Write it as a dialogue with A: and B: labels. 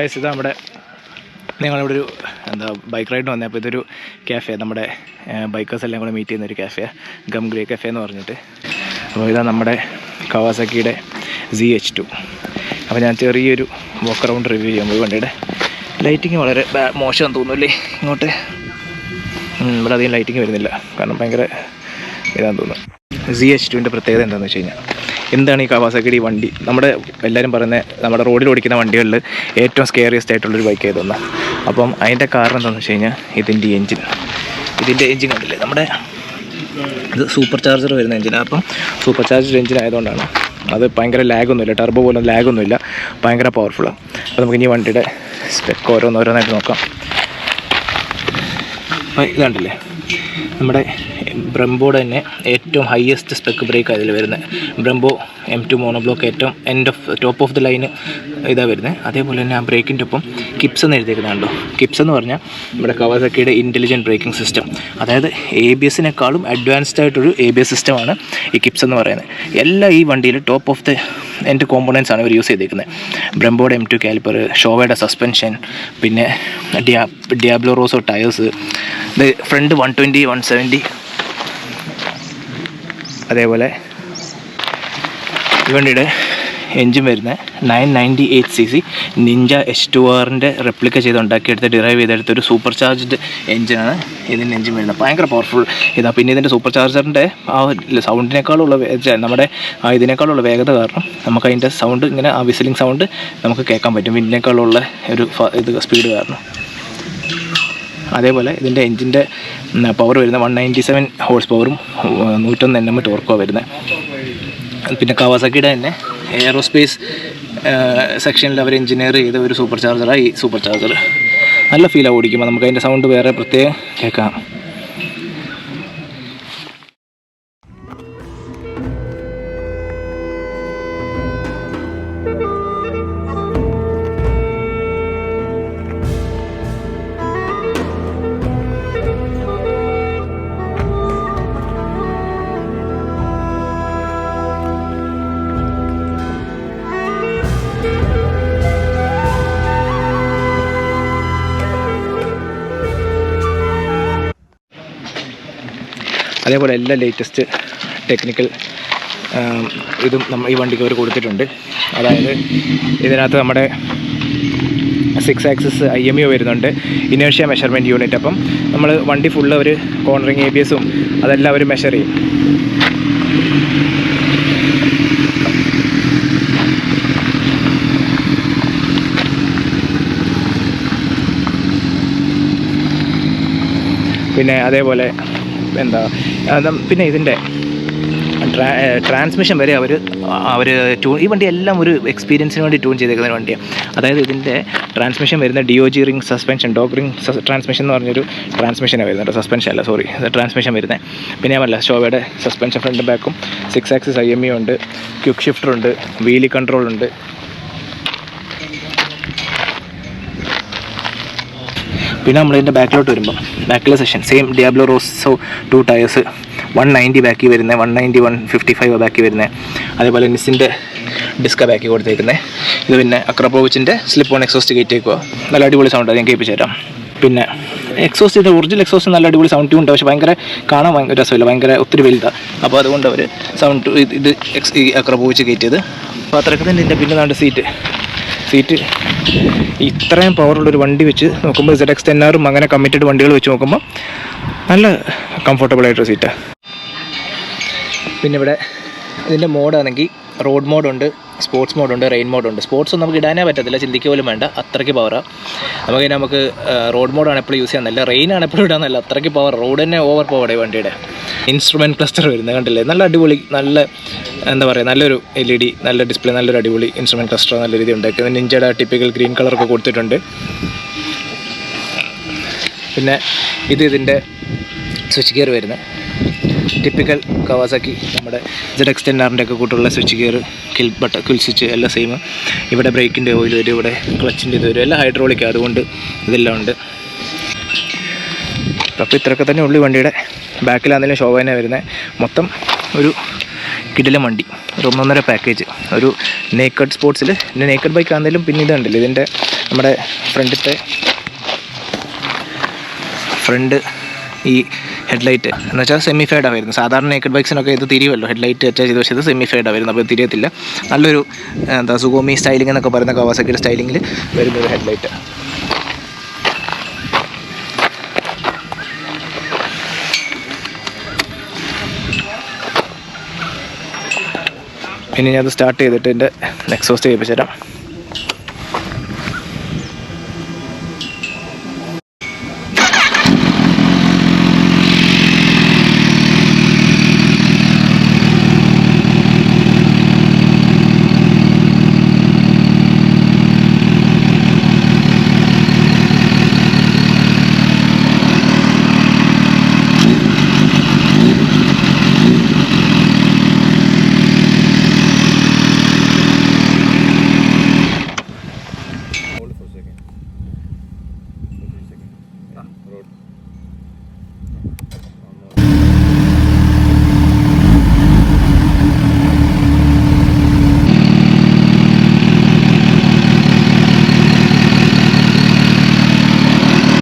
A: Guys ഇത് നമ്മുടെ ഞങ്ങളിവിടെ ഒരു എന്താ ബൈക്ക് റൈഡിന് വന്നപ്പോൾ ഇതൊരു കാഫേ നമ്മുടെ ബൈക്കേഴ്സ് എല്ലാം കൂടെ മീറ്റ് ചെയ്യുന്ന ഒരു ക്യാഫേ ഗം ഗ്രേ കാഫേ എന്ന് പറഞ്ഞിട്ട്. അപ്പോൾ ഇതാ നമ്മുടെ കവാസക്കിയുടെ സി എച്ച് ടു അപ്പോൾ ഞാൻ ചെറിയൊരു വോക്ക് അറൗണ്ട് റിവ്യൂ ചെയ്യാൻ പോയി വണ്ടിയുടെ. ലൈറ്റിങ് വളരെ മോശമാണെന്ന് തോന്നുന്നില്ലേ ഇങ്ങോട്ട്. ഇവിടെ അധികം ലൈറ്റിങ് വരുന്നില്ല. കാരണം ഭയങ്കര ഇതാന്ന് തോന്നുന്നു. സി എച്ച് ടുവിന്റെ പ്രത്യേകത എന്താണെന്ന് വെച്ച് കഴിഞ്ഞാൽ എന്താണ് ഈ കവാസക്കിടി വണ്ടി? നമ്മുടെ എല്ലാവരും പറയുന്ന നമ്മുടെ റോഡിൽ ഓടിക്കുന്ന വണ്ടികളിൽ ഏറ്റവും സ്കെയറിയസ്റ്റ് ആയിട്ടുള്ളൊരു ബൈക്ക് ആയതൊന്ന് അപ്പം അതിന്റെ കാരണം എന്താണെന്ന് വെച്ച് കഴിഞ്ഞാൽ ഇതിന്റെ എൻജിൻ ഇതിന്റെ എൻജിൻ കണ്ടില്ലേ? നമ്മുടെ ഇത് സൂപ്പർ ചാർജർ വരുന്ന എൻജിനാണ് അപ്പം സൂപ്പർ ചാർജർ എൻജിൻ ആയതുകൊണ്ടാണ് അത് ഭയങ്കര ലാഗൊന്നുമില്ല ടർബോ പോലും ലാഗൊന്നുമില്ല ഭയങ്കര പവർഫുള്ളാണ് അപ്പോൾ നമുക്ക് ഇനി വണ്ടിയുടെ സ്പെക്ക് ഓരോന്നോരോന്നായിട്ട് നോക്കാം. ഇതാണ്ടല്ലേ നമ്മുടെ ബ്രംബോയുടെ തന്നെ ഏറ്റവും ഹയസ്റ്റ് സ്പെക്ക് ബ്രേക്ക് അതിൽ വരുന്നത് ബ്രംബോ എം ടു മോണോബ്ലോക്ക് ഏറ്റവും end of top of the line ഇതാണ് വരുന്നത് അതേപോലെ തന്നെ ആ ബ്രേക്കിന്റെ ഒപ്പം കിപ്സ് എന്ന് എഴുതിയിരിക്കുന്നുണ്ടോ കിപ്സ് എന്ന് പറഞ്ഞാൽ നമ്മുടെ കവാസക്കിയുടെ ഇന്റലിജന്റ് ബ്രേക്കിംഗ് സിസ്റ്റം അതായത് എ ബി എസിനേക്കാളും അഡ്വാൻസ്ഡ് ആയിട്ടൊരു എ ബി എസ് സിസ്റ്റമാണ് ഈ കിപ്സ് എന്ന് പറയുന്നത് എല്ലാ ഈ വണ്ടിയിൽ ടോപ്പ് ഓഫ് ദി എന്റെ കോമ്പോണൻസ് ആണ് ഇവർ യൂസ് ചെയ്തിരിക്കുന്നത് ബ്രംബോയുടെ എം ടു കാലിപ്പർ ഷോവയുടെ സസ്പെൻഷൻ പിന്നെ ഡിയാ ഡിയാബ്ലോ റോസോ ടയേഴ്സ് ഇത് front one twenty one seventy അതേപോലെ ഈ വണ്ടിയുടെ എൻജിൻ വരുന്നത് nine ninety eight CC Ninja H two to ആറിന്റെ റെപ്ലിക്ക ചെയ്ത് ഉണ്ടാക്കിയെടുത്ത് ഡിറൈവ് ചെയ്തെടുത്ത ഒരു സൂപ്പർ ചാർജ്ഡ് എഞ്ചിനാണ് ഇതിന്റെ എഞ്ചിൻ വരുന്നത്. ഭയങ്കര പവർഫുൾ ഇതാ പിന്നെ ഇതിന്റെ സൂപ്പർ ചാർജറിന്റെ ആ സൗണ്ടിനേക്കാളുള്ള നമ്മുടെ ആ ഇതിനേക്കാളുള്ള വേഗത കാരണം നമുക്ക് അതിന്റെ സൗണ്ട് ഇങ്ങനെ ആ വിസിലിംഗ് സൗണ്ട് നമുക്ക് കേൾക്കാൻ പറ്റും. ഇതിനേക്കാളുള്ള ഒരു ഇത് സ്പീഡ് കാരണം. അതേപോലെ ഇതിന്റെ എൻജിന്റെ പവർ വരുന്ന വൺ നയന്റി സെവൻ ഹോഴ്സ് പവറും നൂറ്റൊന്ന് എൻ എം ടോർക്കോ വരുന്നത് പിന്നെ കവാസക്കിയുടെ തന്നെ എയറോസ്പേസ് സെക്ഷനിൽ അവർ എഞ്ചിനീയർ ചെയ്ത ഒരു സൂപ്പർ ചാർജറാണ് ഈ സൂപ്പർ ചാർജർ നല്ല ഫീലാണ് ഓടിക്കുമ്പോൾ നമുക്ക് അതിന്റെ സൗണ്ട് വേറെ പ്രത്യേകം കേൾക്കാം. അതേപോലെ എല്ലാ ലേറ്റസ്റ്റ് ടെക്നിക്കൽ ഇതും നമ്മൾ ഈ വണ്ടിക്ക് അവർ കൊടുത്തിട്ടുണ്ട്. അതായത് ഇതിനകത്ത് നമ്മുടെ six axis I M U വരുന്നുണ്ട്. ഇനേഷ്യ മെഷർമെന്റ് യൂണിറ്റ് അപ്പം നമ്മൾ വണ്ടി ഫുള്ള് അവർ കോർണറിങ് എ ബി എസും അതെല്ലാം അവർ മെഷർ ചെയ്യും. പിന്നെ അതേപോലെ എന്താ പിന്നെ ഇതിന്റെ ട്രാ ട്രാൻസ്മിഷൻ വരെ അവർ അവർ ട്യൂൺ ഈ വണ്ടി എല്ലാം ഒരു എക്സ്പീരിയൻസിന് വേണ്ടി ട്യൂൺ ചെയ്തേക്കുന്ന വണ്ടിയാണ് അതായത് ഇതിന്റെ ട്രാൻസ്മിഷൻ വരുന്ന ഡിയോജി ring suspension dog ring transmission എന്ന് പറഞ്ഞൊരു ട്രാൻസ്മിഷനാണ് വരുന്നത് സസ്പെൻഷൻ അല്ല സോറി ട്രാൻസ്മിഷൻ വരുന്നത് പിന്നെ ഞാൻ പറഞ്ഞില്ല ഷോവയുടെ സസ്പെൻഷൻ ഫ്രണ്ട് ബാക്കും six axis I M E ഉണ്ട് ക്യുക്ക് ഷിഫ്റ്റർ ഉണ്ട് വീലി കൺട്രോൾ ഉണ്ട് പിന്നെ നമ്മൾ ഇതിന്റെ ബാക്കിലോട്ട് വരുമ്പോൾ ബാക്കിലെ session same Diablo Rosso two tyres one ninety ബാക്കി വരുന്നത് one ninety one fifty five ബാക്കി വരുന്നത് അതേപോലെ നിസിന്റെ ഡിസ്ക ബാക്കി കൊടുത്തേക്കുന്നത് ഇത് പിന്നെ അക്രപ്പോവിച്ചിന്റെ സ്ലിപ്പ് ഓൺ എക്സോസ്റ്റ് കയറ്റിയേക്കുക നല്ല അടിപൊളി സൗണ്ട് ഞാൻ കേൾപ്പിച്ചു തരാം. പിന്നെ എക്സോസ്റ്റ് ഇതിന്റെ ഒറിജിനൽ എക്സോസ്റ്റ് നല്ല അടിപൊളി സൗണ്ട് ഉണ്ട് പക്ഷേ ഭയങ്കര കാണാൻ ഭയങ്കര രസമില്ല ഭയങ്കര ഒത്തിരി വലുതാണ് അപ്പോൾ അതുകൊണ്ട് അവർ സൗണ്ട് ഇത് എക്സ് ഈ അക്രപ്പോവിച്ച് കയറ്റിയത് അപ്പോൾ ഇതിന്റെ പിന്നെ നാണ്ട് സീറ്റ് സീറ്റ് ഇത്രയും പവറുള്ളൊരു വണ്ടി വെച്ച് നോക്കുമ്പോൾ സെഡ് എക്സ് ആറും അങ്ങനെ കമ്മിറ്റഡ് വണ്ടികൾ വെച്ച് നോക്കുമ്പോൾ നല്ല കംഫർട്ടബിൾ ആയിട്ടൊരു സീറ്റാണ് പിന്നെ ഇവിടെ ഇതിന്റെ മോഡാണെങ്കിൽ റോഡ് മോഡുണ്ട് സ്പോർട്സ് മോഡുണ്ട് റെയിൻ മോഡുണ്ട് സ്പോർട്സ് നമുക്ക് ഇടാനേ പറ്റത്തില്ല ചിന്തിക്കുക പോലും വേണ്ട. അത്രയ്ക്ക് പവറാണ് നമുക്ക് നമുക്ക് റോഡ് മോഡാണ് എപ്പോഴും യൂസ് ചെയ്യാൻ നല്ല റെയിൻ ആണ് എപ്പോഴും നല്ല അത്രയ്ക്ക് പവർ റോഡ് തന്നെ ഓവർ പവർ വണ്ടിയുടെ. ഇൻസ്ട്രുമെന്റ് ക്ലസ്റ്റർ വരുന്നത് കണ്ടില്ലേ? നല്ല അടിപൊളി നല്ല എന്താ പറയുക നല്ലൊരു എൽ ഇ ഡി നല്ല ഡിസ്പ്ലേ നല്ലൊരു അടിപൊളി ഇൻസ്ട്രുമെന്റ് ക്ലസ്റ്റർ നല്ല രീതി ഉണ്ടാക്കി നിഞ്ചയുടെ ടിപ്പിക്കൽ ഗ്രീൻ കളറൊക്കെ കൊടുത്തിട്ടുണ്ട്. പിന്നെ ഇത് ഇതിന്റെ സ്വിച്ച് ഗിയർ വരുന്നത്. ടിപ്പിക്കൽ കവാസാക്കി നമ്മുടെ ജെഡ് എക്സ് ടെൻ ആറിന്റെ ഒക്കെ കൂട്ടുള്ള switch gear kill button kill switch എല്ലാം സെയിം ഇവിടെ ബ്രേക്കിന്റെ ഓയിൽ വരും ഇവിടെ ക്ലച്ചിന്റെ ഇത് വരും. എല്ലാം ഹൈഡ്രോളിക് അതുകൊണ്ട് ഇതെല്ലാം ഉണ്ട്. അപ്പോൾ ഇത്രയൊക്കെ തന്നെ ഉള്ളു വണ്ടിയുടെ ബാക്കിലാണെങ്കിലും തന്നെ വരുന്നത് മൊത്തം ഒരു കിടിലം വണ്ടി. ഒരു ഒന്നൊന്നര പാക്കേജ് ഒരു നേക്കഡ് സ്പോർട്സിൽ പിന്നെ നേക്കഡ് ബൈക്ക് ആണെങ്കിലും പിന്നെ ഇതുണ്ടല്ലോ. ഇതിന്റെ നമ്മുടെ ഫ്രണ്ടിലത്തെ ഫ്രണ്ട് ഈ ഹെഡ്ലൈറ്റ് എന്ന് വെച്ചാൽ സെമി ഫേഡാണ് വരുന്നത്. സാധാരണ നേക്കഡ് ബൈക്സിനൊക്കെ ഇത് തിരിയുമല്ലോ. ഹെഡ്ലൈറ്റ് അറ്റാച്ച് ചെയ്ത് പക്ഷേ ഇത് സെമി ഫേഡാണ് വരുന്നത് അപ്പോൾ തിരിയത്തില്ല. നല്ലൊരു എന്താ സുഗോമി സ്റ്റൈലിംഗ് എന്നൊക്കെ പറയുന്ന കവാസക്കിയുടെ സ്റ്റൈലിങ്ങിൽ വരുന്നൊരു ഹെഡ്ലൈറ്റ് ഇനി ഞാൻ സ്റ്റാർട്ട് ചെയ്തിട്ട് എന്റെ എക്സോസ്റ്റ് ചെയ്യിപ്പിച്ചു തരാം